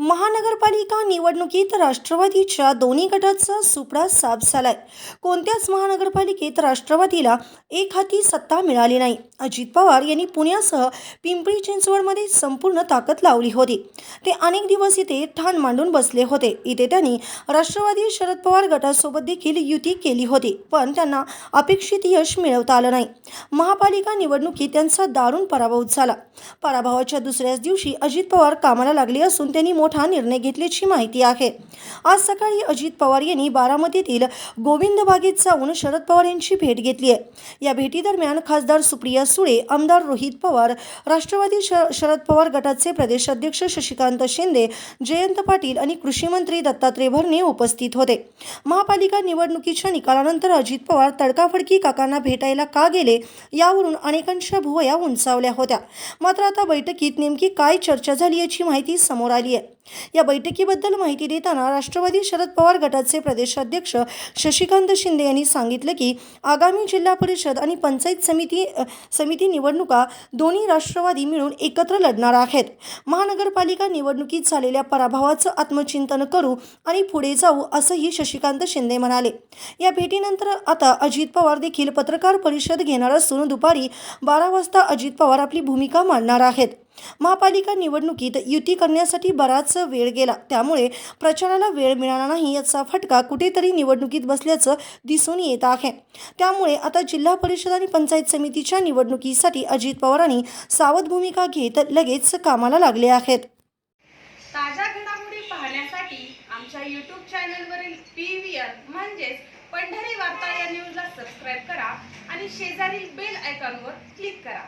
महानगरपालिका निवडणुकीत राष्ट्रवादीच्या दोन्ही गटाचा सुपडा साफ झालाय. कोणत्याच महानगरपालिकेत राष्ट्रवादीला एक हाती सत्ता मिळाली नाही. अजित पवार यांनी पुण्यासह पिंपरी चिंचवडमध्ये संपूर्ण ताकद लावली होती. ते अनेक दिवस इथे ठाण मांडून बसले होते. इथे त्यांनी राष्ट्रवादी शरद पवार गटासोबत देखील युती केली होती पण त्यांना अपेक्षित यश मिळवता आलं नाही. महापालिका निवडणुकीत त्यांचा दारुण पराभव झाला. पराभवाच्या दुसऱ्याच दिवशी अजित पवार कामाला लागले असून त्यांनी मोठा निर्णय घेतल्याची माहिती आहे. आज सकाळी अजित पवार यांनी बारामतीतील गोविंद बागेत जाऊन शरद पवार यांची भेट घेतली आहे. या भेटीदरम्यान खासदार सुप्रिया सुळे आमदार रोहित पवार राष्ट्रवादी श शरद पवार गटाचे प्रदेशाध्यक्ष शशिकांत शिंदे जयंत पाटील आणि कृषीमंत्री दत्तात्रय भरणे उपस्थित होते. महापालिका निवडणुकीच्या निकालानंतर अजित पवार तडकाफडकी काकांना भेटायला का गेले यावरून अनेकांच्या भुवया उंचावल्या होत्या. मात्र आता बैठकीत नेमकी काय चर्चा झाली याची माहिती समोर आली आहे. या बैठकीबद्दल माहिती देताना राष्ट्रवादी शरद पवार गटाचे प्रदेशाध्यक्ष शशिकांत शिंदे यांनी सांगितलं की आगामी जिल्हा परिषद आणि पंचायत समिती समिती निवडणुका दोन्ही राष्ट्रवादी मिळून एकत्र लढणार आहेत. महानगरपालिका निवडणुकीत झालेल्या पराभवाचं आत्मचिंतन करू आणि पुढे जाऊ असंही शशिकांत शिंदे म्हणाले. या भेटीनंतर आता अजित पवार देखील पत्रकार परिषद घेणार असून दुपारी बारा वाजता अजित पवार आपली भूमिका मांडणार आहेत. महापालिका निवडणुकीत युती करण्यासाठी बराच वेळ गेला. त्यामुळे प्रचाराला वेळ मिळाला नाही याचा फटका कुठेतरी निवडणुकीत बसल्याचं दिसून येत आहे. त्यामुळे आता जिल्हा परिषद आणि पंचायत समितीच्या निवडणुकीसाठी अजित पवारांनी सावध भूमिका घेत लगेच कामाला लागले आहेत. ताज्या घडामोडी पाहण्यासाठी आमच्या यूट्यूब चॅनलवरील पी व्ही आर म्हणजेच पंढरी वार्ता या न्यूजला सबस्क्राईब करा आणि शेजारील बेल आयकॉनवर क्लिक करा.